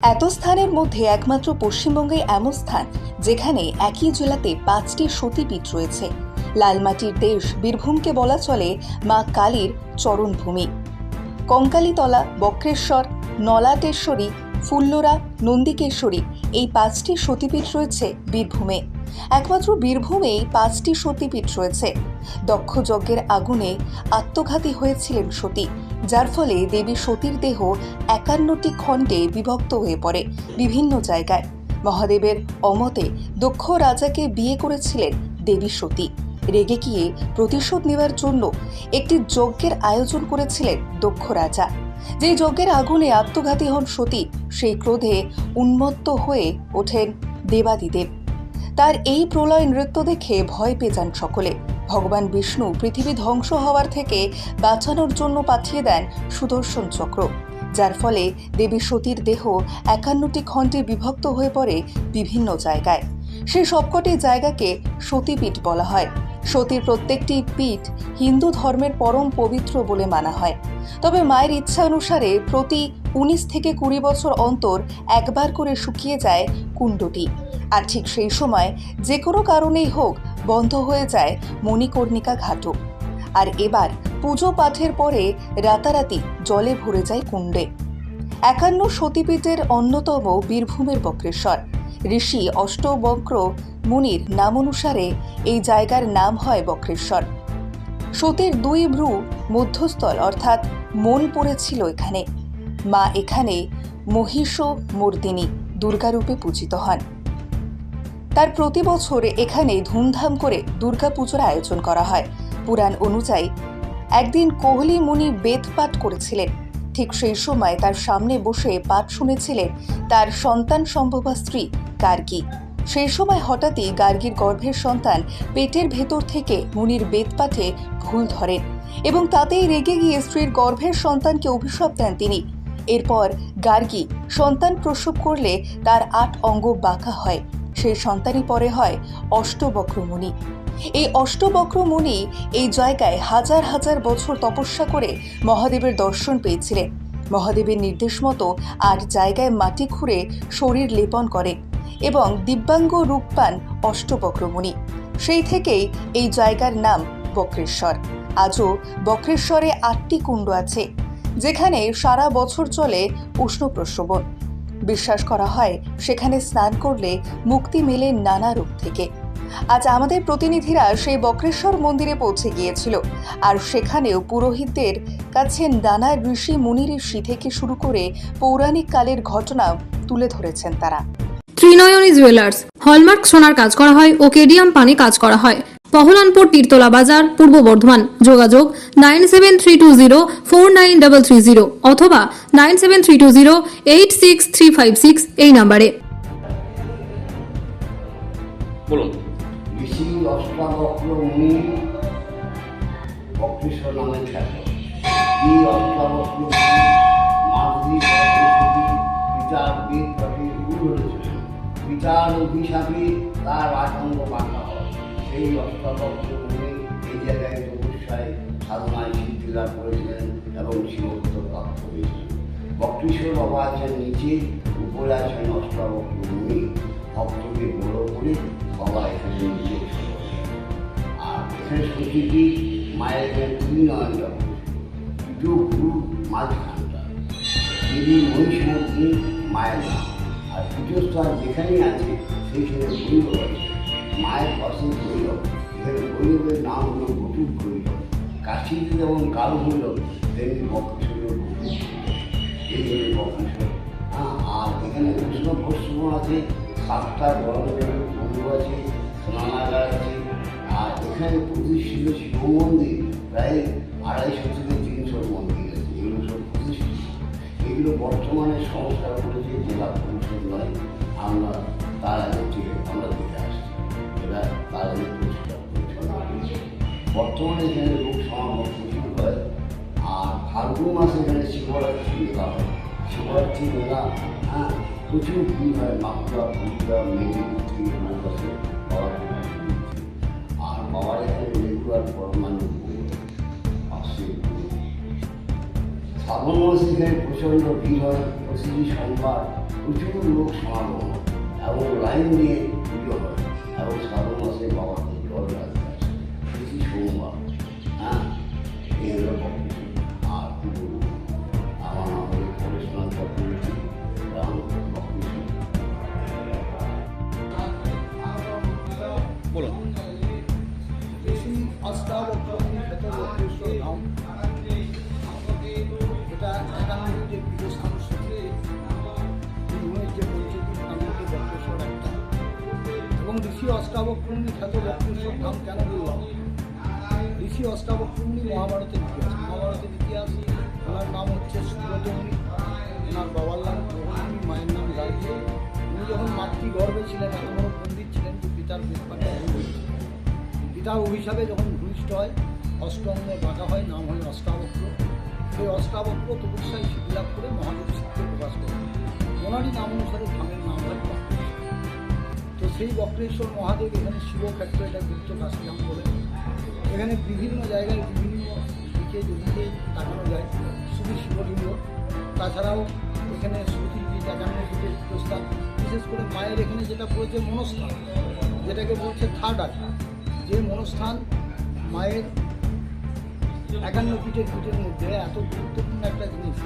এত স্থানের মধ্যে একমাত্র পশ্চিমবঙ্গে এমন স্থান যেখানে একই জেলাতে পাঁচটি সতীপীঠ রয়েছে। লালমাটির দেশ বীরভূমকে বলা চলে মা কালীর চরণভূমি। কঙ্কালীতলা, বক্রেশ্বর, নলাটেশ্বরী, ফুল্লরা, নন্দিকেশ্বরী এই পাঁচটি সতীপীঠ রয়েছে বীরভূমে। একমাত্র বীরভূমেই পাঁচটি সতীপীঠ রয়েছে। দক্ষ যজ্ঞের আগুনে আত্মঘাতী হয়েছিলেন সতী। যার ফলে দেবী সতীর দেহ একান্নটি খণ্ডে বিভক্ত হয়ে পড়ে বিভিন্ন জায়গায়। মহাদেবের অমতে দক্ষ রাজাকে বিয়ে করেছিলেন দেবী সতী। রেগে গিয়ে প্রতিশোধ নেওয়ার জন্য একটি যজ্ঞের আয়োজন করেছিলেন দক্ষ রাজা। যে যজ্ঞের আগুনে আত্মঘাতী হন সতী, সেই ক্রোধে উন্মত্ত হয়ে ওঠেন দেবাদিদেব। তার এই প্রলয় নৃত্য দেখে ভয় পেয়ে যান সকলে। ভগবান বিষ্ণু পৃথিবী ধ্বংস হওয়ার থেকে বাঁচানোর জন্য পাঠিয়ে দেন সুদর্শন চক্র, যার ফলে দেবী সতীর দেহ একান্নটি খণ্ডে বিভক্ত হয়ে পড়ে বিভিন্ন জায়গায়। সেই সবকটি জায়গাকে সতীপীঠ বলা হয়। সতীর প্রত্যেকটি পীঠ হিন্দু ধর্মের পরম পবিত্র বলে মানা হয়। তবে মায়ের ইচ্ছা অনুসারে প্রতি উনিশ থেকে কুড়ি বছর অন্তর একবার করে শুকিয়ে যায় কুণ্ডটি। আর ঠিক সেই সময় যে কোনো কারণেই হোক বন্ধ হয়ে যায় মণিকর্ণিকা ঘাটও। আর এবার পুজো পাঠের পরে রাতারাতি জলে ভরে যায় কুণ্ডে। একান্ন সতীপীঠের অন্যতম বীরভূমের বক্রেশ্বর। ঋষি অষ্টবক্র মুনির নাম অনুসারে এই জায়গার নাম হয় বক্রেশ্বর। সতীর দুই ভ্রু মধ্যস্থল অর্থাৎ মন পড়েছিল এখানে। মা এখানে মহিষ মর্দিনী দুর্গারূপে পূজিত হন। তার প্রতি বছর এখানে ধুমধাম করে দুর্গাপুজোর আয়োজন করা হয়। পুরাণ অনুযায়ী একদিন কোহলি মুনি বেদ পাঠ করেছিলেন। ঠিক সেই সময় তার সামনে বসে পাঠ শুনেছিলেন তার সন্তান সম্ভবা স্ত্রী গার্গী। সেই সময় হঠাৎই গার্গীর গর্ভের সন্তান পেটের ভেতর থেকে মুনির বেদ পাঠে ভুল ধরেন এবং তাতেই রেগে গিয়ে স্ত্রীর গর্ভের সন্তানকে অভিশাপ দেন তিনি। এরপর গার্গী সন্তান প্রসব করলে তার আট অঙ্গ বাঁকা হয়। সেই সন্তানই পরে হয় অষ্টবক্রমণি। এই অষ্টবক্রমণি এই জায়গায় হাজার হাজার বছর তপস্যা করে মহাদেবের দর্শন পেয়েছিলেন। মহাদেবের নির্দেশ মতো আর জায়গায় মাটি খুঁড়ে শরীর লেপন করে এবং দিব্যাঙ্গ রূপ পান অষ্টবক্রমণি। সেই থেকেই এই জায়গার নাম বক্রেশ্বর। আজও বক্রেশ্বরে আটটি কুণ্ড আছে, যেখানে সারা বছর চলে উষ্ণ প্রস্রবণ বিশ্বাস করা হয়, সেখানে স্নান করলে মুক্তি মেলে নানা রূপ থেকে। আজ আমাদের প্রতিনিধিরা সেই বক্রেশ্বর মন্দিরে পৌঁছে গিয়েছিল, আর সেখানেও পুরোহিতদের কাছে নানা ঋষি মুনি ঋষি থেকে শুরু করে পৌরাণিক কালের ঘটনা তুলে ধরেছেন তারা। ত্রিনয়নী জুয়েলার্স হলমার্ক সোনার কাজ করা হয় ও কেডিয়াম পানি কাজ করা হয়। পহলানপুর তীরতলা বাজার পূর্ব বর্ধমান। যোগাযোগ nine seven three two zero four nine double three zero অথবা nine seven three two zero eight six three five six এই নাম্বারে। বলুন। ঋষি অষ্টাবক্র মুনি বক্রেশ্বর নামে খ্যাত। এই অষ্টাবক্র মাধুরী সরস্বতী পিতার বেদ পাঠে গুরু হয়েছিলেন পিতার অভিশাপে তার আতঙ্ক হয় সেই অষ্টাবক্র মুনি এই জায়গায় তপস্যায় সাধনায় সিদ্ধি লাভ করেছিলেন এবং শিবত্ব প্রাপ্ত হয়েছিলেন বক্রেশ্বর বাবা আছেন নিচে উপরে আছেন অষ্টাবক্র মুনি ভক্তকে বড় করে বাবা এখানে নিচে আর এখানে সতীটি মায়ের এখানে দুই নয়ন দুটো গুরু মাঝখানটা দেবী মহিষমূর্তি মায়ের নাম। আর পীঠস্থান যেখানেই আছে, সেইখানে ভৈরব আছে মায়ের পাশে ভৈরব এখানে ভৈরবের নাম হলো বটুক ভৈরব কাশীতে যেমন কাল হইল, তেমনি বটুক এই জন্য হ্যাঁ আর এখানে কৃষ্ণ পশ্চিম আছে, সাতটা বড় বড় কুণ্ড আছে, স্নানাগার আছে। আর এখানে প্রতিষ্ঠিত শিব মন্দির, প্রায় আড়াইশো থেকে তিনশো মন্দির আছে। এগুলো সব প্রতিষ্ঠিত। এগুলো বর্তমানে সংস্কার করেছে জেলা পরিষদ নয়, আমরা তার আগে আমরা দেখে এরা তার বর্তমানে এখানে লোক সমাগম হয় আর ফাল্গুন মাসে এখানে শিবরাত্রি মেলা হয়। শিবরাত্রি মেলা হ্যাঁ প্রচুর ভিড় হয় মাকুড়া পুরুলিয়া মেদিনীপুর আছে বাবার আর বাবার এখানে রেগুলার পরমাণু আসে শ্রাবণ মাসে এখানে প্রচণ্ড ভিড় হয় প্রতিটি সোমবার প্রচুর লোক সমাগম এবং লাইন হয় এবং শ্রাবণ মাসে বাবাকে জল ঢালতে আসে বেশি সোমবার হ্যাঁ এই হলো বক্তব্য। আর কি বলব আমার নাম হলো পরেশনাথ চক্রবর্তী গ্রাম বক্তব্য বলুন ঋষি এবং ঋষি অষ্টাবক্রমী খ্যাত লক্ষ্মীশ্বর ধাম কেন বললাম ঋষি অষ্টাবক্রমী মহাভারতের ইতিহাস। মহাভারতের ইতিহাস, ওনার নাম হচ্ছে সুব্রতমণি ওনার বাবার নাম প্রহরমণি মায়ের নাম গার্গী উনি যখন মাতৃগর্ভে ছিলেন এত বড় পণ্ডিত ছিলেন যে পিতার পেট পিতার অভিশাপে যখন ভূমিষ্ঠ হয়, অষ্টমে বাঁকা হয়, নাম হয় অষ্টাবক্র। সেই অষ্টাবক্র তপস্যায় সিদ্ধিলাভ করে মহাদেব শিবকে প্রকাশ করেন। ওনারই নাম অনুসারে ধামের নাম হয় সেই বক্রেশ্বর মহাদেব এখানে শিবক্ষেত্র এটা গুপ্ত কাশিধাম বলে। এখানে বিভিন্ন জায়গায় বিভিন্ন দিকে যেদিকে তাকানো যায়। শুধু শিবলিঙ্গ। তাছাড়াও এখানে সতী যে একান্ন দিকের প্রস্তাব। বিশেষ করে মায়ের এখানে যেটা পড়েছে মনস্থান, যেটাকে বলছে থার্ড আই যে মনস্থান মায়ের একান্ন পিঠের পিঠের মধ্যে, এত গুরুত্বপূর্ণ একটা জিনিস।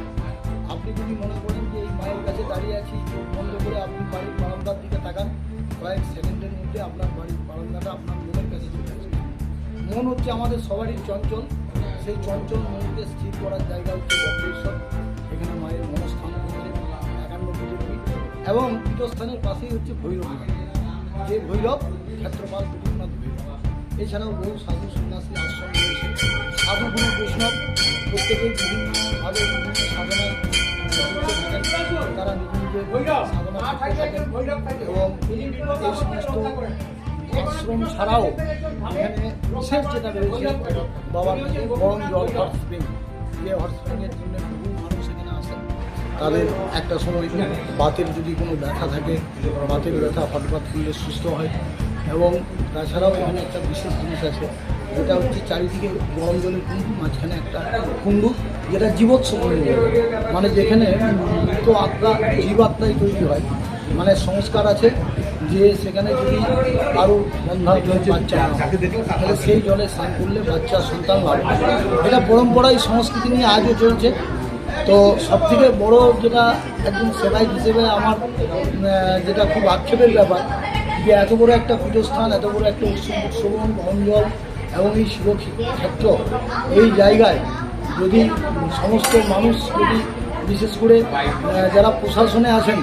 আপনি যদি মনে করেন যে এই মায়ের কাছে দাঁড়িয়ে আছি, বন্ধ করে আপনি বাড়ির বারান্দার দিকে তাকান কয়েক সেকেন্ডের মধ্যে আপনার বাড়ির বারান্দাটা আপনার মনের কাছে চলে আসবে মন হচ্ছে আমাদের সবারই চঞ্চল। সেই চঞ্চল মনকে স্থির করার জায়গা হচ্ছে বক্রেশ্বর। এখানে মায়ের মনস্থান হচ্ছে একান্ন এবং পীঠস্থানের পাশেই হচ্ছে ভৈরব যে ভৈরব ক্ষেত্রপাল ভৈরব এছাড়াও বহু সাধু সন্ন্যাসী আশ্রম রয়েছে। সাধু গুণ বৈষ্ণব প্রত্যেকেই বিভিন্নভাবে বিভিন্ন সাধনায় তারা এবং এই সমস্ত ছাড়াও বিশেষ যেটা রয়েছে বাবার গরম জল হট যে জন্য বহু মানুষ এখানে আসেন। তাদের একটা সময় বাতের যদি কোনো ব্যথা থাকে, বাতের ব্যথা হঠাৎ করলে সুস্থ হয় এবং তাছাড়াও এখানে একটা বিশেষ জিনিস আছে, যেটা হচ্ছে চারিদিকে গরম জলের কুণ্ডু মাঝখানে একটা কুণ্ডু, যেটা জীবৎস কুণ্ডু মানে যেখানে মৃত আত্মা জীবাত্মাই তৈরি হয়। মানে সংস্কার আছে যে সেখানে যদি কারও বন্ধা বাচ্চা তাহলে সেই জলে স্নান করলে বাচ্চা সন্তান লাভ। এটা পরম্পরায় সংস্কৃতি নিয়ে আজও চলছে। তো সব থেকে বড় যেটা একজন সেবাই হিসেবে আমার যেটা খুব আক্ষেপের ব্যাপার যে এত বড় একটা পীঠস্থান, এত বড় একটা উৎসব উৎসবন অঞ্জল এবং এই শিব ক্ষেত্র এই জায়গায় যদি সমস্ত মানুষ যদি, বিশেষ করে যারা প্রশাসনে আছেন,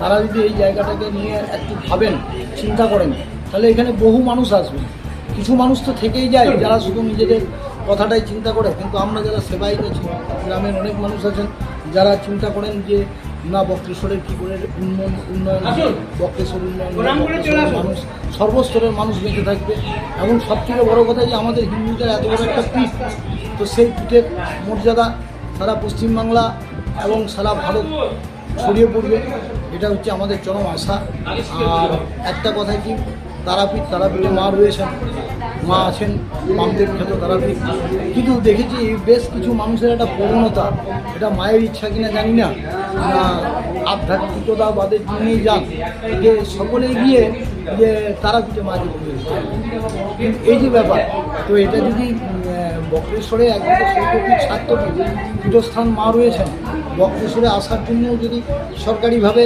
তারা যদি এই জায়গাটাকে নিয়ে একটু ভাবেন, চিন্তা করেন, তাহলে এখানে বহু মানুষ আসবে। কিছু মানুষ তো থেকেই যায়, যারা শুধু নিজেদের কথাটাই চিন্তা করে, কিন্তু আমরা যারা সেবাই আছি গ্রামের অনেক মানুষ আছেন, যারা চিন্তা করেন যে না বক্রেশ্বরের কী করে উন্নয়ন উন্নয়ন বক্রেশ্বর উন্নয়ন মানুষ সর্বস্তরের মানুষ বেঁচে থাকবে। এবং সব থেকে বড়ো কথা যে আমাদের হিন্দুদের এত বড় একটা পীঠ তো সেই পীঠের মর্যাদা সারা পশ্চিমবাংলা এবং সারা ভারত ছড়িয়ে পড়বে। এটা হচ্ছে আমাদের চরম আশা। আর একটা কথা কি তারাপীঠ তারাপীঠে মা রয়েছেন। মা আছেন, মামদের ক্ষেত্রে তারাপীঠ কিন্তু দেখেছি বেশ কিছু মানুষের একটা প্রবণতা, এটা মায়ের ইচ্ছা কিনা জানি না। না আধ্যাত্মিকতাবাদের জন্যই যান, যে সকলেই গিয়ে, যে পুজো দিচ্ছে। কিন্তু এই যে ব্যাপার, তো এটা যদি বক্রেশ্বরে একদিকে শৈল্যপীঠ সাত্যপীঠ পীঠস্থান মা রয়েছেন, বক্রেশ্বরে আসার জন্য যদি সরকারিভাবে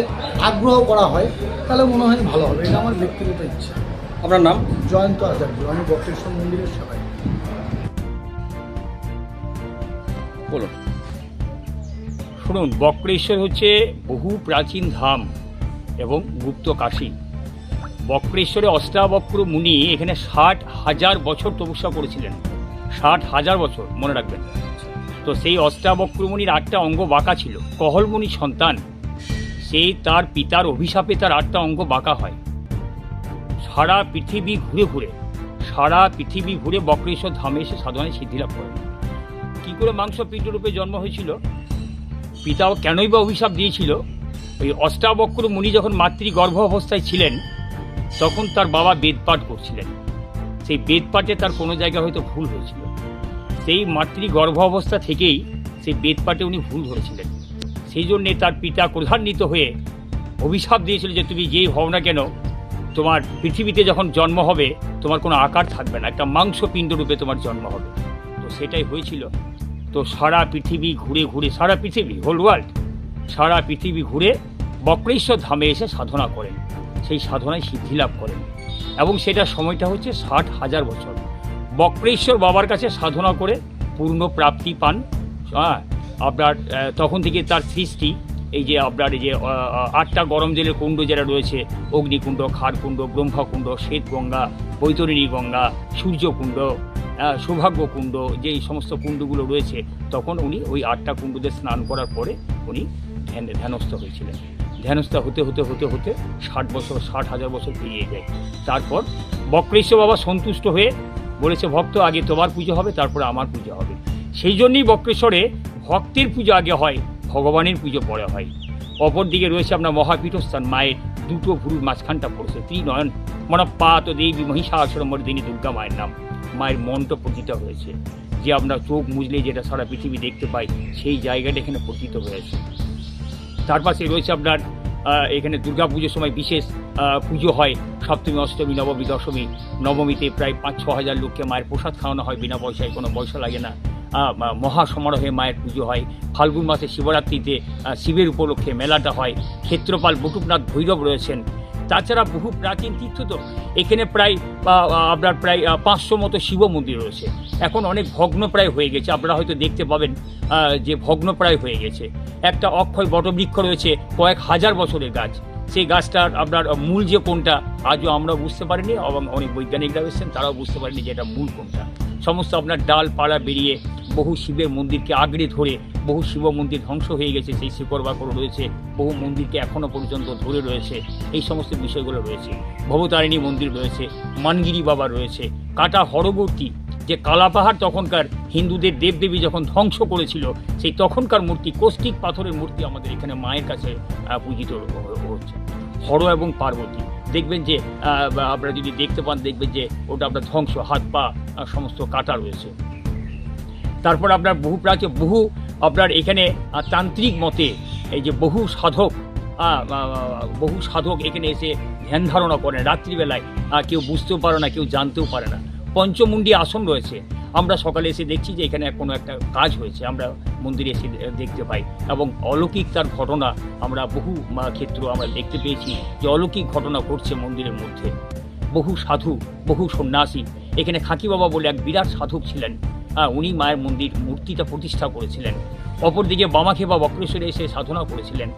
আগ্রহ করা হয়, তাহলে মনে হয় ভালো হবে, এটা আমার ব্যক্তিগত ইচ্ছা। আপনার নাম? জয়ন্ত আচার্য আমি বক্রেশ্বর মন্দিরের সবাই বলুন। শুনুন বক্রেশ্বর হচ্ছে বহু প্রাচীন ধাম এবং গুপ্ত কাশী। বক্রেশ্বরে অষ্টাবক্র মুনি এখানে ষাট হাজার বছর তপস্যা করেছিলেন। ষাট হাজার বছর মনে রাখবেন। তো সেই অষ্টাবক্র মুনির আটটা অঙ্গ বাঁকা ছিল। কহলমুনির সন্তান সেই তার পিতার অভিশাপে তার আটটা অঙ্গ বাঁকা হয়। সারা পৃথিবী ঘুরে ঘুরে, সারা পৃথিবী ঘুরে বক্রেশ্বর ধামে এসে সাধনায় সিদ্ধিলাভ করেন। কী করে মাংস রূপে জন্ম হয়েছিল? পিতাও কেনই বা অভিশাপ দিয়েছিল? ওই অষ্টাবক্র মুনি যখন মাতৃ গর্ভ অবস্থায় ছিলেন, তখন তার বাবা বেদপাঠ করছিলেন। সেই বেদপাঠে তার কোনো জায়গায় হয়তো ভুল হয়েছিল। সেই মাতৃ গর্ভ অবস্থা থেকেই সেই বেদপাঠে উনি ভুল ধরেছিলেন। সেই জন্যে তার পিতা ক্রধান্বিত হয়ে অভিশাপ দিয়েছিল যে, তুমি যেই হও না কেন তোমার পৃথিবীতে যখন জন্ম হবে, তোমার কোনো আকার থাকবে না। একটা মাংস পিণ্ড রূপে তোমার জন্ম হবে। তো সেটাই হয়েছিল। তো সারা পৃথিবী ঘুরে ঘুরে, সারা পৃথিবী হোল ওয়ার্ল্ড সারা পৃথিবী ঘুরে বক্রেশ্বর ধামে এসে সাধনা করেন। সেই সাধনায় সিদ্ধি লাভ করেন। এবং সেটা সময়টা হচ্ছে ষাট হাজার বছর। বক্রেশ্বর বাবার কাছে সাধনা করে পূর্ণ প্রাপ্তি পান। হ্যাঁ আপনার তখন থেকে তার সৃষ্টি এই যে আপনার এই যে আটটা গরম জলের কুণ্ড যেটা রয়েছে অগ্নিকুণ্ড খারকুণ্ড ব্রহ্মকুণ্ড শ্বেত গঙ্গা বৈতরণী গঙ্গা সূর্যকুণ্ড আহ, সৌভাগ্য কুণ্ড যে এই সমস্ত কুণ্ডগুলো রয়েছে তখন উনি ওই আটটা কুণ্ডতে স্নান করার পরে উনি ধ্যান ধ্যানস্থ হয়েছিলেন। ধ্যানস্থ হতে হতে হতে হতে ষাট বছর ষাট হাজার বছর পেরিয়ে যায়। তারপর বক্রেশ্বর বাবা সন্তুষ্ট হয়ে বলেছে ভক্ত আগে তোমার পুজো হবে তারপরে আমার পুজো হবে। সেই জন্যই বক্রেশ্বরে ভক্তের পুজো আগে হয়। ভগবানের পুজো পরে হয়। অপরদিকে রয়েছে আপনার মহাপীঠস্থান, মায়ের দুটো ভুরুর মাঝখানটা পড়েছে, ত্রিনয়ন। মানে পাত দেবী মহিষাসুর মর্দিনী দুর্গা মায়ের নাম। মায়ের মনটা পতিত হয়েছে। যে আমরা চোখ মুজলে যেটা সারা পৃথিবী দেখতে পাই, সেই জায়গাটা এখানে পতিত হয়েছে। তার পাশে রয়েছে আপনার এখানে দুর্গা পুজোর সময় বিশেষ পুজো হয় সপ্তমী, অষ্টমী, নবমী, দশমী। নবমীতে প্রায় পাঁচ ছ হাজার লোককে মায়ের প্রসাদ খাওয়ানো হয়, বিনা পয়সায়, কোনো পয়সা লাগে না। আহ, মা- মহা সমারোহে মায়ের পুজো হয়। ফাল্গুন মাসে শিবরাত্রিতে শিবের উপলক্ষে মেলাটা হয়। ক্ষেত্রপাল বটুকনাথ ভৈরব রয়েছেন। তাছাড়া বহু প্রাচীন তীর্থ তো এখানে প্রায় আপনার প্রায় পাঁচশো মতো শিব মন্দির রয়েছে। এখন অনেক ভগ্নপ্রায় হয়ে গেছে। আপনারা হয়তো দেখতে পাবেন যে ভগ্নপ্রায় হয়ে গেছে। একটা অক্ষয় বটবৃক্ষ রয়েছে কয়েক হাজার বছরের গাছ। সেই গাছটার আপনার মূল যে কোনটা আজও আমরা বুঝতে পারিনি এবং অনেক বৈজ্ঞানিকরা এসেছেন তারাও বুঝতে পারেনি যে এটা মূল কোনটা সমস্ত আপনার ডালপালা বেরিয়ে বহু শিবের মন্দিরকে আগড়ে ধরে বহু শিব মন্দির ধ্বংস হয়ে গেছে, সেই শিকড় বাকড় রয়েছে, বহু মন্দিরকে এখনও পর্যন্ত ধরে রয়েছে, এই সমস্ত বিষয়গুলো রয়েছে। ভবতারিণী মন্দির রয়েছে, মানগিরি বাবা রয়েছে, কাটা হরবর্তী যে কালাপাহাড় তখনকার হিন্দুদের দেবদেবী যখন ধ্বংস করেছিল, সেই তখনকার মূর্তি, কৌষ্টিক পাথরের মূর্তি আমাদের এখানে মায়ের কাছে পূজিত হচ্ছে। হর এবং পার্বতী। দেখবেন যে আপনারা যদি দেখতে পান, দেখবেন যে, ওটা আপনার ধ্বংস, হাত, পা সমস্ত কাটা রয়েছে। তারপর আপনার বহু প্রাচীন, বহু আপনার এখানে তান্ত্রিক মতে এই যে বহু সাধক বহু সাধক এখানে এসে ধ্যান ধারণা করেন। রাত্রিবেলায় কেউ বুঝতেও পারে না, কেউ জানতেও পারে না। পঞ্চমুণ্ডী আসন রয়েছে। আমরা সকালে এসে দেখছি যে এখানে কোনো একটা কাজ হয়েছে, আমরা মন্দিরে এসে দেখতে পাই। এবং অলৌকিক তার ঘটনা আমরা বহু ক্ষেত্র আমরা দেখতে পেয়েছি যে অলৌকিক ঘটনা ঘটছে মন্দিরের মধ্যে। বহু সাধু, বহু সন্ন্যাসী, এখানে খাকি বাবা বলে এক বিরাট সাধক ছিলেন। উনি মায়ের মন্দির মূর্তিটা প্রতিষ্ঠা করেছিলেন। অপরদিকে বামাখে বা বক্রেশ্বরে এসে সাধনা করেছিলেন।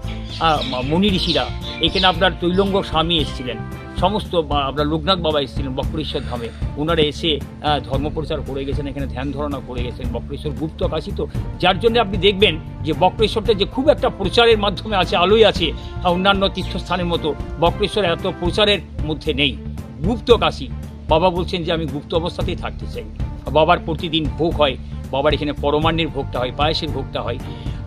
মণি ঋষিরা, এখানে আপনার তৈলঙ্গ স্বামী এসেছিলেন। সমস্ত আপনার লোকনাথ বাবা এসেছিলেন বক্রেশ্বর ধামে। ওনারা এসে আহ, ধর্মপ্রচার করে গেছেন এখানে ধ্যান ধারণা করে গেছেন বক্রেশ্বর গুপ্ত কাশি তো যার জন্য আপনি দেখবেন যে বক্রেশ্বরটা যে খুব একটা প্রচারের মাধ্যমে আছে আলোয় আছে অন্যান্য তীর্থস্থানের মতো বক্রেশ্বর এত প্রচারের মধ্যে নেই। গুপ্ত কাশি বাবা বলছেন যে আমি গুপ্ত অবস্থাতেই থাকতে চাই। বাবার প্রতিদিন ভোগ হয় বাবার এখানে পরমান্নের ভোগটা হয় পায়েসের ভোগটা হয়।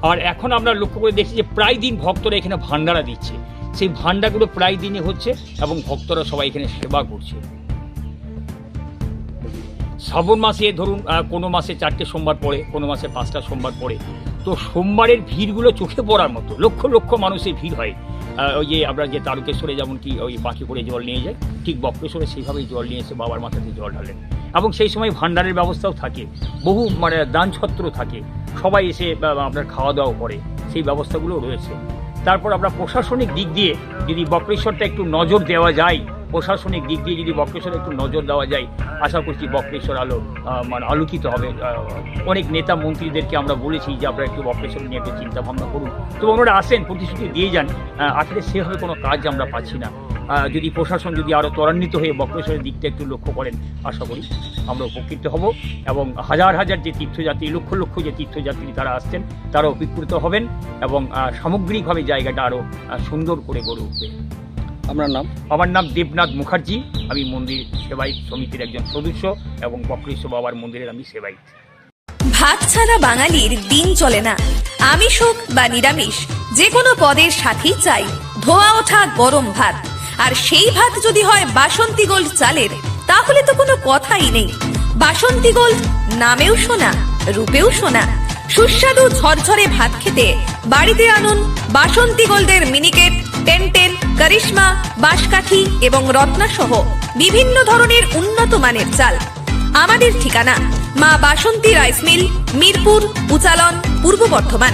আর এখন আমরা লক্ষ্য করে দেখছি যে প্রায় দিন ভক্তরা এখানে ভান্ডারা দিচ্ছে। সেই ভান্ডাগুলো প্রায় দিনে হচ্ছে এবং ভক্তরা সবাই এখানে সেবা করছে। শ্রাবণ মাসে ধরুন কোনো মাসে চারটে সোমবার পড়ে, কোনো মাসে পাঁচটা সোমবার পড়ে। তো সোমবারের ভিড়গুলো চোখে পড়ার মতো, লক্ষ লক্ষ মানুষের ভিড় হয়। ওই যে আমরা যে তারকেশ্বরে যেমন কি ওই বাঁকি করে জল নিয়ে যায়, ঠিক বক্রেশ্বরে সেইভাবেই জল নিয়ে এসে বাবার মাথাতে জল ঢালেন এবং সেই সময় ভান্ডারের ব্যবস্থাও থাকে, বহু মানে দান ছত্র থাকে, সবাই এসে আপনার খাওয়া দাওয়া করে, সেই ব্যবস্থাগুলো রয়েছে। তারপর আমরা প্রশাসনিক দিক দিয়ে যদি বক্রেশ্বরটা একটু নজর দেওয়া যায়, প্রশাসনিক দিক দিয়ে যদি বক্রেশ্বরে একটু নজর দেওয়া যায়, আশা করছি বক্রেশ্বর আলো মানে আলোকিত হবে। অনেক নেতা মন্ত্রীদেরকে আমরা বলেছি যে আপনারা একটু বক্রেশ্বর নিয়ে একটু চিন্তাভাবনা করুন। তো ওনারা আসেন, প্রতিশ্রুতি দিয়ে যান। আসলে সেভাবে কোনো কাজ আমরা পাচ্ছি না। যদি প্রশাসন যদি আরও ত্বরান্বিত হয়ে বক্রেশ্বরের দিকটা একটু লক্ষ্য করেন আশা করি আমরা উপকৃত হব এবং হাজার হাজার যে তীর্থযাত্রী লক্ষ লক্ষ যে তীর্থযাত্রী তারা আসছেন তারা উপকৃত হবেন এবং সামগ্রিকভাবে জায়গাটা আরও সুন্দর করে গড়ে উঠবে। আপনার নাম? আমার নাম দেবনাথ মুখার্জি আমি মন্দির সেবাই সমিতির একজন সদস্য এবং বক্রেশ্বর বাবার মন্দিরের আমি সেবাই ভাত ছাড়া বাঙালির দিন চলে না। আমিষ হোক বা নিরামিষ যে কোনো পদের সাথেই চাই। ধোয়া ওঠা গরম ভাত। আর সেই ভাত যদি হয় বাসন্তী গোল্ড চালের, তাহলে তো কোনো কথাই নেই। বাসন্তী গোল্ড নামেও শোনা, রূপেও শোনা। সুস্বাদু ঝরঝরে ভাত খেতে বাড়িতে আনুন বাসন্তী গোল্ডের মিনিকেট টেন কারিশমা, বাঁশকাঠি এবং রত্না সহ বিভিন্ন ধরনের উন্নত মানের চাল। আমাদের ঠিকানা মা বাসন্তী রাইস মিল, মিরপুর, উচালন, পূর্ব বর্ধমান।